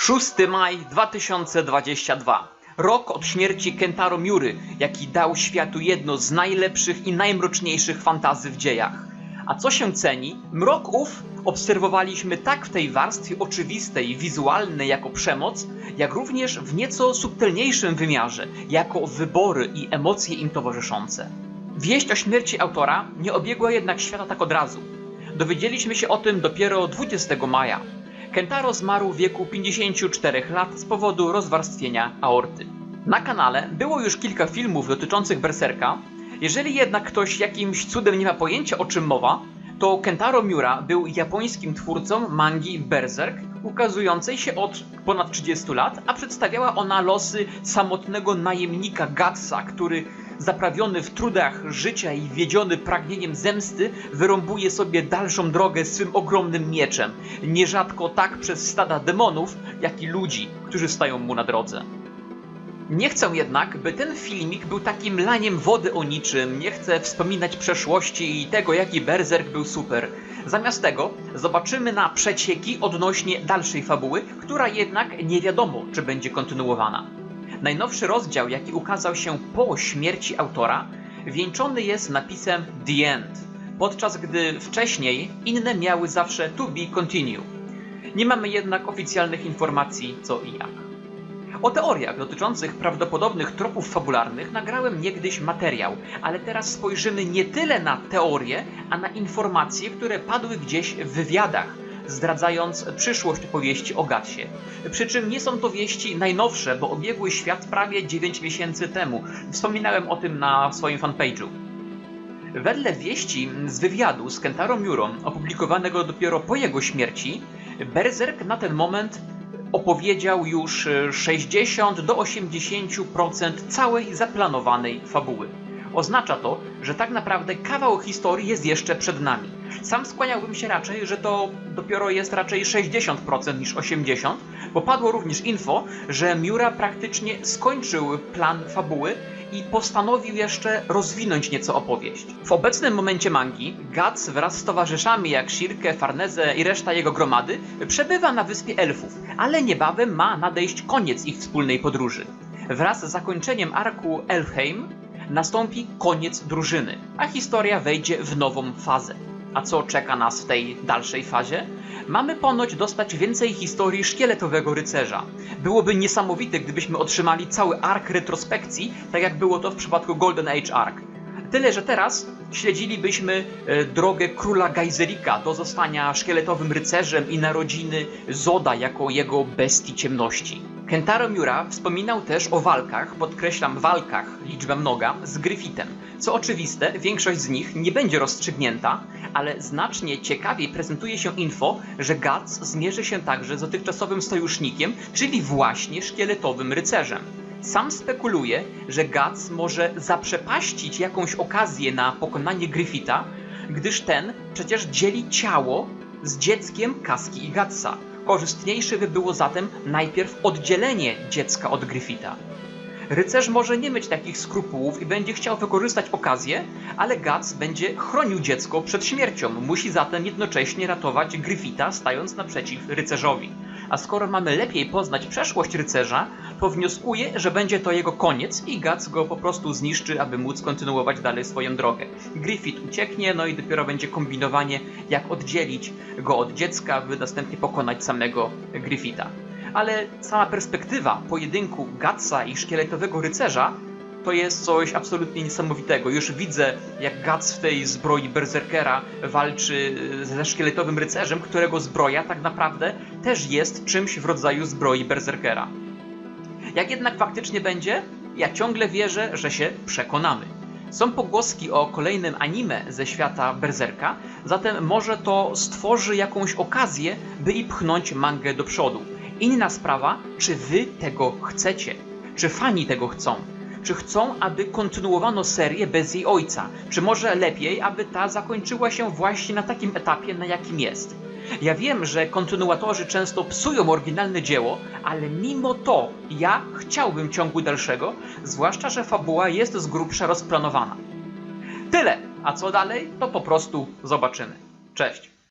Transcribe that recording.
6 maj 2022. Rok od śmierci Kentaro Miury, jaki dał światu jedno z najlepszych i najmroczniejszych fantazy w dziejach. A co się ceni? Mrok ów obserwowaliśmy tak w tej warstwie oczywistej, wizualnej jako przemoc, jak również w nieco subtelniejszym wymiarze, jako wybory i emocje im towarzyszące. Wieść o śmierci autora nie obiegła jednak świata tak od razu. Dowiedzieliśmy się o tym dopiero 20 maja. Kentaro zmarł w wieku 54 lat z powodu rozwarstwienia aorty. Na kanale było już kilka filmów dotyczących Berserka. Jeżeli jednak ktoś jakimś cudem nie ma pojęcia o czym mowa, to Kentaro Miura był japońskim twórcą mangi Berserk, ukazującej się od ponad 30 lat, a przedstawiała ona losy samotnego najemnika Gatsa, który zaprawiony w trudach życia i wiedziony pragnieniem zemsty, wyrąbuje sobie dalszą drogę swym ogromnym mieczem, nierzadko tak przez stada demonów, jak i ludzi, którzy stają mu na drodze. Nie chcę jednak, by ten filmik był takim laniem wody o niczym, nie chcę wspominać przeszłości i tego, jaki Berserk był super. Zamiast tego zobaczymy na przecieki odnośnie dalszej fabuły, która jednak nie wiadomo, czy będzie kontynuowana. Najnowszy rozdział, jaki ukazał się po śmierci autora, wieńczony jest napisem The End, podczas gdy wcześniej inne miały zawsze To Be Continue. Nie mamy jednak oficjalnych informacji co i jak. O teoriach dotyczących prawdopodobnych tropów fabularnych nagrałem niegdyś materiał, ale teraz spojrzymy nie tyle na teorie, a na informacje, które padły gdzieś w wywiadach, zdradzając przyszłość opowieści o Gatsie. Przy czym nie są to wieści najnowsze, bo obiegły świat prawie 9 miesięcy temu. Wspominałem o tym na swoim fanpage'u. Wedle wieści z wywiadu z Kentaro Miurą, opublikowanego dopiero po jego śmierci, Berserk na ten moment opowiedział już e, 60 do 80% całej zaplanowanej fabuły. Oznacza to, że tak naprawdę kawał historii jest jeszcze przed nami. Sam skłaniałbym się raczej, że to dopiero jest raczej 60% niż 80%, bo padło również info, że Miura praktycznie skończył plan fabuły i postanowił jeszcze rozwinąć nieco opowieść. W obecnym momencie mangi Guts wraz z towarzyszami jak Shirke, Farneze i reszta jego gromady przebywa na wyspie elfów, ale niebawem ma nadejść koniec ich wspólnej podróży. Wraz z zakończeniem arku Elfheim nastąpi koniec drużyny, a historia wejdzie w nową fazę. A co czeka nas w tej dalszej fazie? Mamy ponoć dostać więcej historii szkieletowego rycerza. Byłoby niesamowite, gdybyśmy otrzymali cały ark retrospekcji, tak jak było to w przypadku Golden Age Ark. Tyle, że teraz śledzilibyśmy e, drogę króla Gajzerika do zostania szkieletowym rycerzem i narodziny Zoda jako jego bestii ciemności. Kentaro Miura wspominał też o walkach, podkreślam walkach, liczbę mnoga, z Gryfitem. Co oczywiste, większość z nich nie będzie rozstrzygnięta, ale znacznie ciekawiej prezentuje się info, że Guts zmierzy się także z dotychczasowym sojusznikiem, czyli właśnie szkieletowym rycerzem. Sam spekuluje, że Guts może zaprzepaścić jakąś okazję na pokonanie Gryfita, gdyż ten przecież dzieli ciało z dzieckiem Kaski i Gutsa. Korzystniejsze by było zatem najpierw oddzielenie dziecka od Gryfita. Rycerz może nie mieć takich skrupułów i będzie chciał wykorzystać okazję, ale Guts będzie chronił dziecko przed śmiercią. Musi zatem jednocześnie ratować Gryfita, stając naprzeciw rycerzowi. A skoro mamy lepiej poznać przeszłość rycerza, to wnioskuję, że będzie to jego koniec i Guts go po prostu zniszczy, aby móc kontynuować dalej swoją drogę. Griffith ucieknie, no i dopiero będzie kombinowanie, jak oddzielić go od dziecka, by następnie pokonać samego Griffitha. Ale sama perspektywa pojedynku Gutsa i szkieletowego rycerza to jest coś absolutnie niesamowitego. Już widzę, jak Guts w tej zbroi berserkera walczy ze szkieletowym rycerzem, którego zbroja tak naprawdę też jest czymś w rodzaju zbroi berserkera. Jak jednak faktycznie będzie, ja ciągle wierzę, że się przekonamy. Są pogłoski o kolejnym anime ze świata Berserka, zatem może to stworzy jakąś okazję, by i pchnąć mangę do przodu. Inna sprawa, czy wy tego chcecie? Czy fani tego chcą? Czy chcą, aby kontynuowano serię bez jej ojca? Czy może lepiej, aby ta zakończyła się właśnie na takim etapie, na jakim jest? Ja wiem, że kontynuatorzy często psują oryginalne dzieło, ale mimo to ja chciałbym ciągu dalszego, zwłaszcza, że fabuła jest z grubsza rozplanowana. Tyle, a co dalej, to po prostu zobaczymy. Cześć!